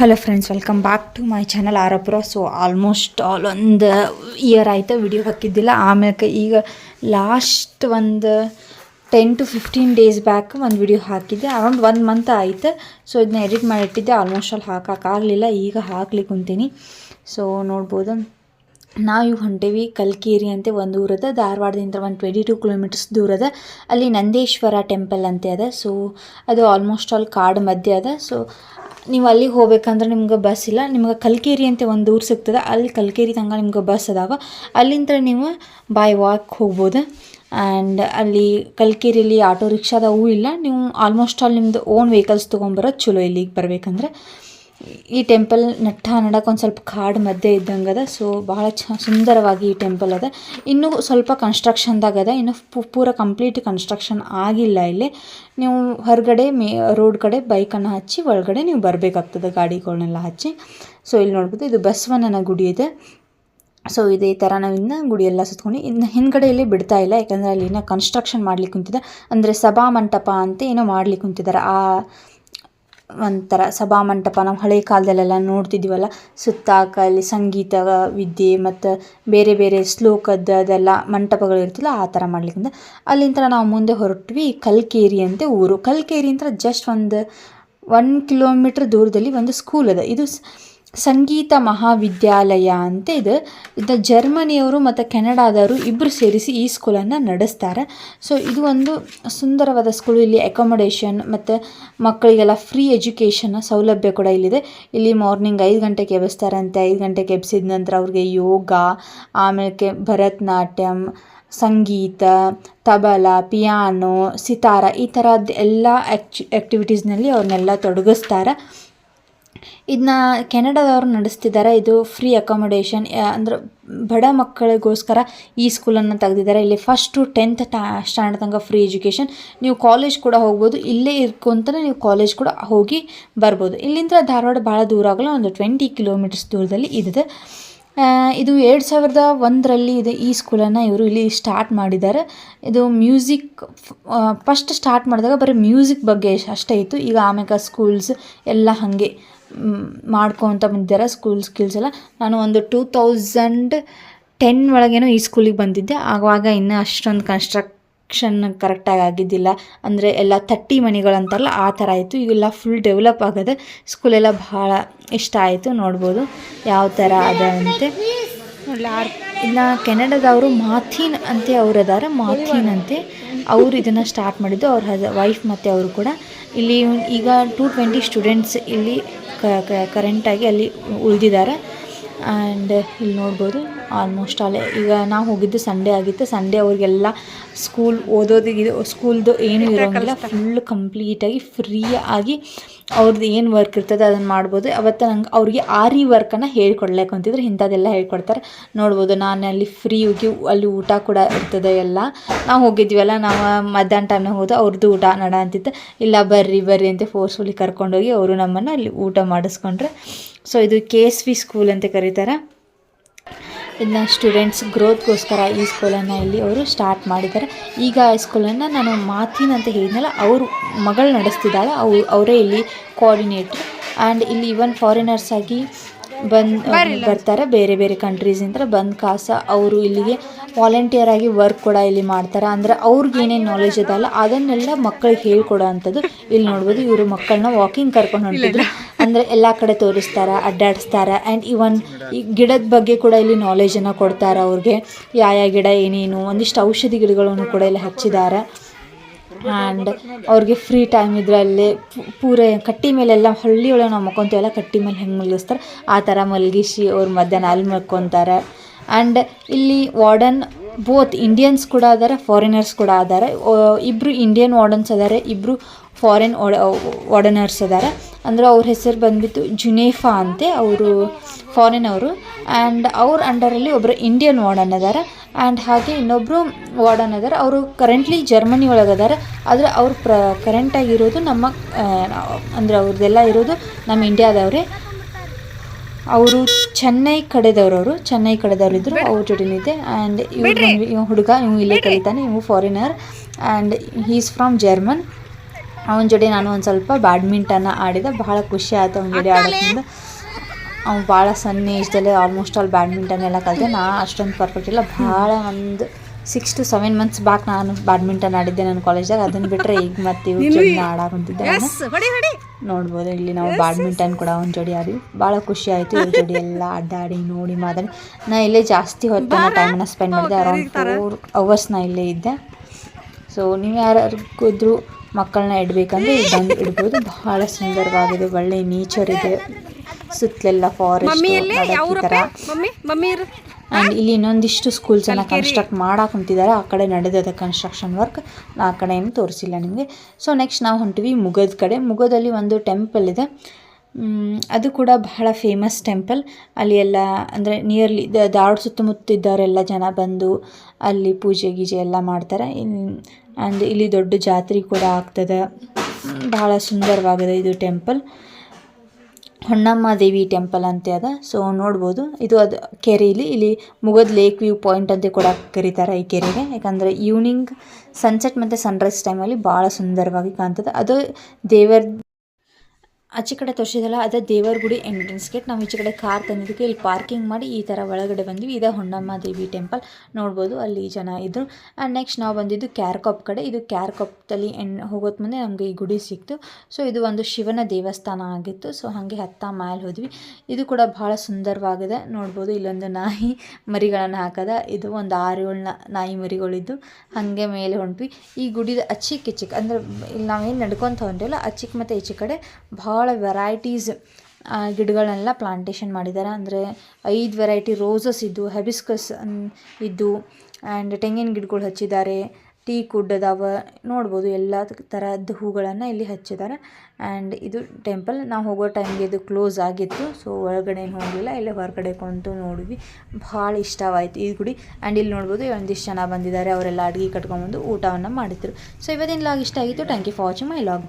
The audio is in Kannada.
Hello friends welcome back to my channel ಆರಪುರ so almost all ಒಂದು ಇಯರ್ ಆಯಿತು ವಿಡಿಯೋ ಹಾಕಿದ್ದಿಲ್ಲ. ಆಮೇಲೆ ಈಗ ಲಾಸ್ಟ್ ಒಂದು ten to fifteen days back ಒಂದು ವಿಡಿಯೋ ಹಾಕಿದ್ದೆ. ಅರೌಂಡ್ ಒನ್ ಮಂತ್ ಆಯಿತು. ಸೊ ಇದನ್ನ ಎಡಿಟ್ ಮಾಡಿಟ್ಟಿದ್ದೆ. ಆಲ್ಮೋಸ್ಟ್ ಅಲ್ಲಿ ಹಾಕೋಕ್ಕಾಗಲಿಲ್ಲ ಈಗ ಹಾಕ್ಲಿಕ್ಕೆ ಕುಂತೀನಿ. ಸೊ ನೋಡ್ಬೋದು. ನಾವು ಇವು ಹೊಂಟೇವಿ ಕಲ್ಕೇರಿ ಅಂತ ಒಂದು ಊರದ. ಧಾರವಾಡದಿಂದ ಒಂದು ಟ್ವೆಂಟಿ ಟೂ ಕಿಲೋಮೀಟರ್ಸ್ ದೂರದ. ಅಲ್ಲಿ ನಂದೇಶ್ವರ ಟೆಂಪಲ್ ಅಂತ ಅದ. ಸೊ ಅದು ಆಲ್ಮೋಸ್ಟ್ ಆಲ್ ಕಾಡು ಮಧ್ಯೆ ಅದ. ಸೊ ನೀವು ಅಲ್ಲಿಗೆ ಹೋಗ್ಬೇಕಂದ್ರೆ ನಿಮ್ಗೆ ಬಸ್ ಇಲ್ಲ. ನಿಮ್ಗೆ ಕಲ್ಕೇರಿ ಅಂತ ಒಂದು ಊರು ಸಿಗ್ತದೆ. ಅಲ್ಲಿ ಕಲ್ಕೇರಿ ತನಕ ನಿಮ್ಗೆ ಬಸ್ ಅದಾವ. ಅಲ್ಲಿಂದ ನೀವು ಬೈ ವಾಕ್ ಹೋಗ್ಬೋದು. ಆ್ಯಂಡ್ ಅಲ್ಲಿ ಕಲ್ಕೇರಿಯಲ್ಲಿ ಆಟೋ ರಿಕ್ಷಾದವೂ ಇಲ್ಲ. ನೀವು ಆಲ್ಮೋಸ್ಟ್ ಆಲ್ ನಿಮ್ಮದು ಓನ್ ವೆಹಿಕಲ್ಸ್ ತೊಗೊಂಬರೋದು ಚಲೋ ಇಲ್ಲಿಗೆ ಬರ್ಬೇಕಂದ್ರೆ. ಈ ಟೆಂಪಲ್ ನಟ್ಟ ನಡಕ್ಕೆ ಒಂದು ಸ್ವಲ್ಪ ಕಾಡು ಮಧ್ಯೆ ಇದ್ದಂಗೆ ಅದ ಸೊ ಭಾಳ ಚ ಸುಂದರವಾಗಿ ಈ ಟೆಂಪಲ್ ಅದ. ಇನ್ನೂ ಸ್ವಲ್ಪ ಕನ್ಸ್ಟ್ರಕ್ಷನ್ದಾಗ ಅದ, ಇನ್ನು ಪೂರ ಕಂಪ್ಲೀಟ್ ಕನ್ಸ್ಟ್ರಕ್ಷನ್ ಆಗಿಲ್ಲ ಇಲ್ಲಿ. ನೀವು ಹೊರಗಡೆ ಮೇ ರೋಡ್ ಕಡೆ ಬೈಕನ್ನು ಹಚ್ಚಿ, ಒಳಗಡೆ ನೀವು ಬರಬೇಕಾಗ್ತದೆ ಗಾಡಿಗಳನ್ನೆಲ್ಲ ಹಚ್ಚಿ. ಸೊ ಇಲ್ಲಿ ನೋಡ್ಬೋದು, ಇದು ಬಸವಣ್ಣನ ಗುಡಿ ಇದೆ. ಸೊ ಇದೇ ಥರ ನಾವು ಇನ್ನು ಗುಡಿ ಎಲ್ಲ ಸುತ್ಕೊಂಡು, ಇನ್ನು ಹಿಂದ್ಗಡೆಯಲ್ಲಿ ಬಿಡ್ತಾ ಇಲ್ಲ, ಯಾಕಂದರೆ ಅಲ್ಲಿ ಇನ್ನೂ ಕನ್ಸ್ಟ್ರಕ್ಷನ್ ಮಾಡ್ಲಿಕ್ಕೆ ಕುಂತಿದೆ. ಅಂದರೆ ಸಭಾ ಮಂಟಪ ಅಂತ ಏನೋ ಮಾಡ್ಲಿಕ್ಕೆ ಕುಂತಿದ್ದಾರೆ ಆ ಒಂಥರ ಸಭಾ ಮಂಟಪ ನಾವು ಹಳೆ ಕಾಲದಲ್ಲೆಲ್ಲ ನೋಡ್ತಿದ್ದೀವಲ್ಲ ಸುತ್ತಾಕ ಅಲ್ಲಿ ಸಂಗೀತ, ವಿದ್ಯೆ ಮತ್ತು ಬೇರೆ ಬೇರೆ ಶ್ಲೋಕದ ಅದೆಲ್ಲ ಮಂಟಪಗಳು ಇರ್ತಿಲ್ಲ ಆ ಥರ ಮಾಡ್ಲಿಕ್ಕೆ ಅಲ್ಲಿಂದ ನಾವು ಮುಂದೆ ಹೊರಟ್ವಿ ಕಲ್ಕೇರಿ ಅಂತ ಊರು. ಕಲ್ಕೇರಿ ಅಂತ ಜಸ್ಟ್ ಒಂದು ಒನ್ ಕಿಲೋಮೀಟ್ರ್ ದೂರದಲ್ಲಿ ಒಂದು ಸ್ಕೂಲ್ ಅದ. ಇದು ಸಂಗೀತ ಮಹಾವಿದ್ಯಾಲಯ ಅಂತ ಇದು. ಇದು ಜರ್ಮನಿಯವರು ಮತ್ತು ಕೆನಡಾದವರು ಇಬ್ಬರು ಸೇರಿಸಿ ಈ ಸ್ಕೂಲನ್ನು ನಡೆಸ್ತಾರೆ. ಸೊ ಇದು ಒಂದು ಸುಂದರವಾದ ಸ್ಕೂಲ್ ಇಲ್ಲಿ ಅಕೊಮಡೇಷನ್ ಮತ್ತು ಮಕ್ಕಳಿಗೆಲ್ಲ ಫ್ರೀ ಎಜುಕೇಷನ್ ಸೌಲಭ್ಯ ಕೂಡ ಇಲ್ಲಿದೆ. ಇಲ್ಲಿ ಮಾರ್ನಿಂಗ್ ಐದು ಗಂಟೆಗೆ ಎಬ್ಬಿಸ್ತಾರಂತೆ. ಐದು ಗಂಟೆಗೆ ಎಬ್ಸಿದ ನಂತರ ಅವ್ರಿಗೆ ಯೋಗ, ಆಮೇಲೆ ಭರತನಾಟ್ಯಂ, ಸಂಗೀತ, ತಬಲ ಪಿಯಾನೋ ಸಿತಾರ ಈ ಥರದ್ದು ಎಲ್ಲ ಆ್ಯಕ್ಚು ಆ್ಯಕ್ಟಿವಿಟೀಸ್ನಲ್ಲಿ ಅವ್ರನ್ನೆಲ್ಲ ತೊಡಗಿಸ್ತಾರೆ. ಇದನ್ನ ಕೆನಡಾದವರು ನಡೆಸ್ತಿದ್ದಾರೆ ಇದು ಫ್ರೀ ಅಕಾಮಡೇಷನ್ ಅಂದ್ರೆ ಬಡ ಮಕ್ಕಳಿಗೋಸ್ಕರ ಈ ಸ್ಕೂಲನ್ನು ತೆಗೆದಿದ್ದಾರೆ ಇಲ್ಲಿ ಫಸ್ಟ್ ಟು ಟೆಂತ್ ಸ್ಟ್ಯಾಂಡರ್ಡ್ ತನಕ ಫ್ರೀ ಎಜುಕೇಷನ್ ನೀವು ಕಾಲೇಜ್ ಕೂಡ ಹೋಗ್ಬೋದು. ಇಲ್ಲೇ ಇರ್ಕೊಂತಲೇ ನೀವು ಕಾಲೇಜ್ ಕೂಡ ಹೋಗಿ ಬರ್ಬೋದು. ಇಲ್ಲಿಂದ ಧಾರವಾಡ ಭಾಳ ದೂರ ಆಗಲ್ಲ, ಒಂದು ಟ್ವೆಂಟಿ ಕಿಲೋಮೀಟರ್ಸ್ ದೂರದಲ್ಲಿ ಇದೆ ಇದು ಎರಡು ಸಾವಿರದ ಒಂದರಲ್ಲಿ ಇದೆ ಈ ಸ್ಕೂಲನ್ನು ಇವರು ಇಲ್ಲಿ ಸ್ಟಾರ್ಟ್ ಮಾಡಿದ್ದಾರೆ. ಇದು ಮ್ಯೂಸಿಕ್ ಫಸ್ಟ್ ಸ್ಟಾರ್ಟ್ ಮಾಡಿದಾಗ ಬರೀ ಮ್ಯೂಸಿಕ್ ಬಗ್ಗೆ ಅಷ್ಟೇ ಇತ್ತು. ಈಗ ಆಮೇಲೆ ಸ್ಕೂಲ್ಸ್ ಎಲ್ಲ ಹಾಗೆ ಮಾಡ್ಕೊತ ಬಂದಿದ್ದಾರೆ ಸ್ಕೂಲ್ ಸ್ಕಿಲ್ಸ್ ಎಲ್ಲ. ನಾನು ಒಂದು ಟೂ ತೌಸಂಡ್ ಟೆನ್ ಒಳಗೇನೋ ಈ ಸ್ಕೂಲಿಗೆ ಬಂದಿದ್ದೆ. ಆವಾಗ ಇನ್ನೂ ಅಷ್ಟೊಂದು ಕನ್ಸ್ಟ್ರಕ್ಷನ್ ಕರೆಕ್ಟಾಗಿ ಆಗಿದ್ದಿಲ್ಲ. ಅಂದರೆ ಎಲ್ಲ ತಟ್ಟಿ ಮನೆಗಳಂತಾರಲ್ಲ ಆ ಥರ ಆಯಿತು ಇವೆಲ್ಲ ಫುಲ್ ಡೆವಲಪ್ ಆಗದೆ ಸ್ಕೂಲೆಲ್ಲ ಭಾಳ ಇಷ್ಟ ಆಯಿತು ನೋಡ್ಬೋದು. ಯಾವ ಥರ ಅದ ಅಂತೆ ಇನ್ನು ಕೆನಡಾದವರು ಮಾಥೀನ್ ಅಂತೆ ಅವ್ರು ಅದಾರ ಮಾಥೀನ್ ಅಂತೆ. ಅವರು ಇದನ್ನು ಸ್ಟಾರ್ಟ್ ಮಾಡಿದ್ದು ಅವ್ರ ವೈಫ್ ಮತ್ತು ಅವರು ಕೂಡ. ಇಲ್ಲಿ ಈಗ ಟೂ ಟ್ವೆಂಟಿ ಸ್ಟೂಡೆಂಟ್ಸ್ ಇಲ್ಲಿ ಕರೆಂಟಾಗಿ ಅಲ್ಲಿ ಉಳಿದಿದ್ದಾರೆ. ಆ್ಯಂಡ್ ಇಲ್ಲಿ ನೋಡ್ಬೋದು ಆಲ್ಮೋಸ್ಟ್ ಆಲ್ ಈಗ ನಾವು ಹೋಗಿದ್ದು ಸಂಡೇ ಆಗಿತ್ತು. ಸಂಡೇ ಅವ್ರಿಗೆಲ್ಲ ಸ್ಕೂಲ್ ಓದೋದಿಗೆ ಸ್ಕೂಲ್ದು ಏನು ಇರೋಂಗಿಲ್ಲ. ಫುಲ್ ಕಂಪ್ಲೀಟಾಗಿ ಫ್ರೀ ಆಗಿ ಅವ್ರದ್ದು ಏನು ವರ್ಕ್ ಇರ್ತದೆ ಅದನ್ನು ಮಾಡ್ಬೋದು. ಅವತ್ತು ನಂಗೆ ಅವ್ರಿಗೆ ಆರಿ ವರ್ಕನ್ನು ಹೇಳ್ಕೊಡ್ಲಿಕ್ಕೆ ಅಂತಿದ್ರೆ. ಇಂಥದ್ದೆಲ್ಲ ಹೇಳ್ಕೊಡ್ತಾರೆ. ನೋಡ್ಬೋದು ನಾನು ಅಲ್ಲಿ ಫ್ರೀ ಹೋಗಿ ಅಲ್ಲಿ ಊಟ ಕೂಡ ಇರ್ತದೆ ಎಲ್ಲ. ನಾವು ಹೋಗಿದ್ವಲ್ಲ ನಾವು ಮಧ್ಯಾಹ್ನ ಟೈಮ್ನಾಗ ಹೋದ ಅವ್ರದ್ದು ಊಟ ನಡ ಅಂತಿತ್ತು. ಇಲ್ಲ ಬರ್ರಿ ಬರ್ರಿ ಅಂತ ಫೋರ್ಸ್ಫುಲಿ ಕರ್ಕೊಂಡೋಗಿ ಅವರು ನಮ್ಮನ್ನು ಅಲ್ಲಿ ಊಟ ಮಾಡಿಸ್ಕೊಂಡ್ರೆ ಸೊ ಇದು ಕೆ ಎಸ್ ವಿ ಸ್ಕೂಲ್ ಅಂತ ಕರೀತಾರೆ. ಇದನ್ನ ಸ್ಟೂಡೆಂಟ್ಸ್ ಗ್ರೋತ್ಗೋಸ್ಕರ ಈ ಸ್ಕೂಲನ್ನು ಇಲ್ಲಿ ಅವರು ಸ್ಟಾರ್ಟ್ ಮಾಡಿದ್ದಾರೆ. ಈಗ ಈ ಸ್ಕೂಲನ್ನು ನಾನು ಮಾತಿನ ಅಂತ ಹೇಳಿದ್ನಲ್ಲ ಅವರು ಮಗಳು ನಡೆಸ್ತಿದ್ದಾಳೆ ಅವು ಅವರೇ ಇಲ್ಲಿ ಕೋಆರ್ಡಿನೇಟ್ರ್ ಆ್ಯಂಡ್ ಇಲ್ಲಿ ಇವನ್ ಫಾರಿನರ್ಸ್ ಆಗಿ ಬಂದು ಬರ್ತಾರೆ ಬೇರೆ ಬೇರೆ ಕಂಟ್ರೀಸಿಂದ ಬಂದು ಕಾಸ ಅವರು ಇಲ್ಲಿಗೆ ವಾಲಂಟಿಯರ್ ಆಗಿ ವರ್ಕ್ ಕೂಡ ಇಲ್ಲಿ ಮಾಡ್ತಾರೆ. ಅಂದರೆ ಅವ್ರಿಗೆ ಏನೇನು ನಾಲೆಜ್ ಇದಲ್ಲ ಅದನ್ನೆಲ್ಲ ಮಕ್ಕಳಿಗೆ ಹೇಳ್ಕೊಡೋ ಅಂಥದ್ದು ಇಲ್ಲಿ ನೋಡ್ಬೋದು. ಇವರು ಮಕ್ಕಳನ್ನ ವಾಕಿಂಗ್ ಕರ್ಕೊಂಡು ಹೊಂಟಿದ್ರು. ಅಂದರೆ ಎಲ್ಲ ಕಡೆ ತೋರಿಸ್ತಾರೆ, ಅಡ್ಡಾಡಿಸ್ತಾರೆ. ಆ್ಯಂಡ್ ಇವನ್ ಈ ಗಿಡದ ಬಗ್ಗೆ ಕೂಡ ಇಲ್ಲಿ ನಾಲೆಜನ್ನು ಕೊಡ್ತಾರೆ ಅವ್ರಿಗೆ. ಯಾವ ಗಿಡ ಏನೇನು, ಒಂದಿಷ್ಟು ಔಷಧಿ ಗಿಡಗಳನ್ನು ಕೂಡ ಇಲ್ಲಿ ಹಚ್ಚಿದ್ದಾರೆ ಆ್ಯಂಡ್ ಅವ್ರಿಗೆ ಫ್ರೀ ಟೈಮ್ ಇದರಲ್ಲಿ ಪೂರ ಕಟ್ಟಿ ಮೇಲೆಲ್ಲ ಹಳ್ಳಿಯೊಳಗೆ ನಾವು ಮಕ್ಕೊಂತೀವಲ್ಲ ಕಟ್ಟಿ ಮೇಲೆ ಹೆಂಗೆ ಮಲಗಿಸ್ತಾರೆ? ಆ ಥರ ಮಲಗಿಸಿ ಅವ್ರು ಮಧ್ಯಾಹ್ನ ಅಲ್ಲಿ ಮಲ್ಕೊತಾರೆ ಆ್ಯಂಡ್ ಇಲ್ಲಿ ವಾರ್ಡನ್ ಬೋತ್ ಇಂಡಿಯನ್ಸ್ ಕೂಡ ಅದಾರೆ ಫಾರಿನರ್ಸ್ ಕೂಡ ಅದಾರೆ. ಇಬ್ಬರು ಇಂಡಿಯನ್ ವಾರ್ಡನ್ಸ್ ಅದಾರೆ ಇಬ್ಬರು ಫಾರಿನ್ ವಾರ್ಡನರ್ಸ್ ಅದಾರೆ. ಅಂದ್ರೆ ಅವ್ರ ಹೆಸರು ಬಂದ್ಬಿಟ್ಟು ಜುನೇಫಾ ಅಂತೆ ಅವರು ಫಾರಿನ್ ಅವರು. ಆ್ಯಂಡ್ ಅವ್ರ ಅಂಡರಲ್ಲಿ ಒಬ್ಬರು ಇಂಡಿಯನ್ ವಾರ್ಡನ್ ಅದಾರೆ. ಆ್ಯಂಡ್ ಹಾಗೆ ಇನ್ನೊಬ್ಬರು ವಾರ್ಡನ್ ಅದಾರೆ. ಅವರು ಕರೆಂಟ್ಲಿ ಜರ್ಮನಿ ಒಳಗೆ ಅದಾರೆ. ಆದರೆ ಅವ್ರು ಪ್ರ ಕರೆಂಟಾಗಿರೋದು ನಮ್ಮ ಅಂದರೆ ಅಂದ್ರೆ ಅವ್ರದ್ದೆಲ್ಲ ಇರೋದು ನಮ್ಮ ಇಂಡಿಯಾದವರೇ ಅವರು ಚೆನ್ನೈ ಕಡೆದವ್ರು ಅವರು. ಚೆನ್ನೈ ಕಡೆದವ್ರು ಇದ್ದರು ಅವ್ರ ಜೊತೆನಿದೆ ಆ್ಯಂಡ್ ಇವ್ರು ಇವ್ ಹುಡುಗ ಇವ್ ಇಲ್ಲೇ ಕಲಿತಾನೆ ಇವು foreigner and he is from German ಅವನ ಜೋಡಿ ನಾನು ಒಂದು ಸ್ವಲ್ಪ ಬ್ಯಾಡ್ಮಿಂಟನ್ ಆಡಿದೆ. ಭಾಳ ಖುಷಿ ಆಯ್ತು ಅವನ ಜೋಡಿ ಆಡೋದ್ರಿಂದ. ಅವ್ನು ಭಾಳ ಸಣ್ಣ ಏಜ್ದಲ್ಲೇ ಆಲ್ಮೋಸ್ಟ್ ಆಲ್ ಬ್ಯಾಡ್ಮಿಂಟನ್ ಎಲ್ಲ ಕಲಿತೆ. ನಾ ಅಷ್ಟೊಂದು ಪರ್ಫೆಕ್ಟ್ ಇಲ್ಲ. ಭಾಳ ಒಂದು six to seven months back ನಾನು ಬ್ಯಾಡ್ಮಿಂಟನ್ ಆಡಿದ್ದೆ ನನ್ನ ಕಾಲೇಜ್ದಾಗ ಅದನ್ನು ಬಿಟ್ಟರೆ ಈಗ ಮತ್ತೆ ಚೆನ್ನಾಗಿ ಆಡಾಕುಂತಿದ್ದೆ ನೋಡ್ಬೋದು ಇಲ್ಲಿ ನಾವು ಬ್ಯಾಡ್ಮಿಂಟನ್ ಕೂಡ ಒಂದು ಜೋಡಿ ಆಡಿ ಭಾಳ ಖುಷಿ ಆಯಿತು ಇವ್ರ ಜೋಡಿ ಎಲ್ಲ ಅಡ್ಡಾಡಿ ನೋಡಿ ಮಾತಾಡಿ. ನಾ ಇಲ್ಲೇ ಜಾಸ್ತಿ ಹೊತ್ತು ಟೈಮನ್ನ ಸ್ಪೆಂಡ್ ಮಾಡಿದೆ. ಅರೌಂಡ್ ಫೋರ್ ಅವರ್ಸ್ ನಾ ಇಲ್ಲೇ ಇದ್ದೆ. ಸೊ ನೀವು ಯಾರಿಗೂ ಮಕ್ಕಳನ್ನ ಇಡಬೇಕಂದ್ರೆ ಇಲ್ಲಿ ಬಂದು ಇಡ್ಬೋದು. ಬಹಳ ಸುಂದರವಾಗಿದೆ. ಒಳ್ಳೆ ನೇಚರ್ ಇದೆ. ಸುತ್ತಲೆಲ್ಲ ಫಾರೆಸ್ಟ್ ಆ್ಯಂಡ್ ಇಲ್ಲಿ ಇನ್ನೊಂದಿಷ್ಟು ಸ್ಕೂಲ್ಸನ್ನು ಕನ್ಸ್ಟ್ರಕ್ಟ್ ಮಾಡಕ್ಕೆ ಕುಂತಿದ್ದಾರೆ ಆ ಕಡೆ ನಡೆದದ ಕನ್ಸ್ಟ್ರಕ್ಷನ್ ವರ್ಕ್ ಆ ಕಡೆ ಏನು ತೋರಿಸಿಲ್ಲ ನಿಮಗೆ. ಸೊ ನೆಕ್ಸ್ಟ್ ನಾವು ಹೊಂಟಿವಿ ಮುಗದ ಕಡೆ. ಮುಗದಲ್ಲಿ ಒಂದು ಟೆಂಪಲ್ ಇದೆ. ಅದು ಕೂಡ ಬಹಳ ಫೇಮಸ್ ಟೆಂಪಲ್ ಅಲ್ಲಿ ಎಲ್ಲ ಅಂದರೆ ನಿಯರ್ಲಿ ದಾವಡ ಸುತ್ತಮುತ್ತ ಇದ್ದವರೆಲ್ಲ ಜನ ಬಂದು ಅಲ್ಲಿ ಪೂಜೆ ಗೀಜೆ ಎಲ್ಲ ಮಾಡ್ತಾರೆ. ಆ್ಯಂಡ್ ಇಲ್ಲಿ ದೊಡ್ಡ ಜಾತ್ರೆ ಕೂಡ ಆಗ್ತದೆ. ಬಹಳ ಸುಂದರವಾಗಿದೆ ಇದು ಟೆಂಪಲ್ ಹೊನ್ನಮ್ಮ ದೇವಿ ಟೆಂಪಲ್ ಅಂತ ಅದ. ಸೊ ನೋಡ್ಬೋದು. ಇದು ಅದು ಕೆರೆಯಲ್ಲಿ ಇಲ್ಲಿ ಮುಗದ್ ಲೇಕ್ ವ್ಯೂ ಪಾಯಿಂಟ್ ಅಂತ ಕೂಡ ಕರೀತಾರೆ ಈ ಕೆರೆಗೆ. ಯಾಕಂದರೆ ಈವ್ನಿಂಗ್ ಸನ್ಸೆಟ್ ಮತ್ತು ಸನ್ರೈಸ್ ಟೈಮಲ್ಲಿ ಭಾಳ ಸುಂದರವಾಗಿ ಕಾಣ್ತದೆ. ಅದು ದೇವರ ಆಚೆ ಕಡೆ ತೋರಿಸಿದಲ್ಲ, ಅದ ದೇವರ ಗುಡಿ ಎಂಟ್ರೆನ್ಸ್ ಗೇಟ್ ನಾವು ಈಚೆ ಕಡೆ ಕಾರ್ ತಂದಿದ್ದಕ್ಕೆ ಇಲ್ಲಿ ಪಾರ್ಕಿಂಗ್ ಮಾಡಿ ಈ ಥರ ಒಳಗಡೆ ಬಂದ್ವಿ. ಇದೇ ಹೊಂಡಮ್ಮ ದೇವಿ ಟೆಂಪಲ್ ನೋಡ್ಬೋದು ಅಲ್ಲಿ ಜನ ಇದ್ದರು ಆ್ಯಂಡ್ ನೆಕ್ಸ್ಟ್ ನಾವು ಬಂದಿದ್ದು ಕ್ಯಾರ್ಕಾಪ್ ಕಡೆ. ಇದು ಕ್ಯಾರ್ಕಾಪ್ದಲ್ಲಿ ಎಣ್ ಹೋಗೋದ್ ಮುಂದೆ ನಮಗೆ ಈ ಗುಡಿ ಸಿಕ್ತು. ಸೊ ಇದು ಒಂದು ಶಿವನ ದೇವಸ್ಥಾನ ಆಗಿತ್ತು. ಸೊ ಹಾಗೆ ಹತ್ತ ಮೈಲ್ ಹೋದ್ವಿ. ಇದು ಕೂಡ ಭಾಳ ಸುಂದರವಾಗಿದೆ. ನೋಡ್ಬೋದು ಇಲ್ಲೊಂದು ನಾಯಿ ಮರಿಗಳನ್ನು ಹಾಕದ. ಇದು ಒಂದು ಆರು ಏಳು ನಾಯಿ ಮರಿಗಳಿದ್ದು. ಹಾಗೆ ಮೇಲೆ ಹೊಂಟ್ವಿ. ಈ ಗುಡಿದ ಅಚ್ಚಿಕ್ ಇಚ್ಚಿಕ್ ಅಂದರೆ ಇಲ್ಲಿ ನಾವೇನು ನಡ್ಕೊತ ಹೊಂಟಿವಲ್ಲ ಅಚ್ಚಿಕ್ ಮತ್ತು ಈಚೆ ಕಡೆ ಭಾಳ ವೆರೈಟೀಸ್ ಗಿಡಗಳನ್ನೆಲ್ಲ ಪ್ಲಾಂಟೇಶನ್ ಮಾಡಿದ್ದಾರೆ. ಅಂದರೆ ಐದು ವೆರೈಟಿ ರೋಸಸ್ ಇದ್ದು ಹೆಬಿಸ್ಕಸ್ ಇದ್ದು ಆ್ಯಂಡ್ ತೆಂಗಿನ ಗಿಡಗಳು ಹಚ್ಚಿದ್ದಾರೆ. ಟೀ ಕುಡ್ ಅದಾವ ನೋಡ್ಬೋದು, ಎಲ್ಲ ಥರದ ಹೂಗಳನ್ನು ಇಲ್ಲಿ ಹಚ್ಚಿದ್ದಾರೆ. ಆ್ಯಂಡ್ ಇದು ಟೆಂಪಲ್ ನಾವು ಹೋಗೋ ಟೈಮ್ಗೆ ಇದು ಕ್ಲೋಸ್ ಆಗಿತ್ತು. ಸೊ ಒಳಗಡೆ ಹೋಗಲಿಲ್ಲ, ಇಲ್ಲೇ ಹೊರಗಡೆ ಕುಂತು ನೋಡಿದ್ವಿ. ಭಾಳ ಇಷ್ಟವಾಯಿತು ಈ ಗುಡಿ. ಆ್ಯಂಡ್ ಇಲ್ಲಿ ನೋಡ್ಬೋದು, ಒಂದಿಷ್ಟು ಜನ ಬಂದಿದ್ದಾರೆ, ಅವರೆಲ್ಲ ಅಡುಗೆ ಕಟ್ಕೊಂಡ್ಬಂದು ಊಟವನ್ನು ಮಾಡಿದ್ರು. ಸೊ ಇವತ್ತಿನ ಲಾಗ್ ಇಷ್ಟ ಆಗಿತ್ತು. Thank you for watching my vlog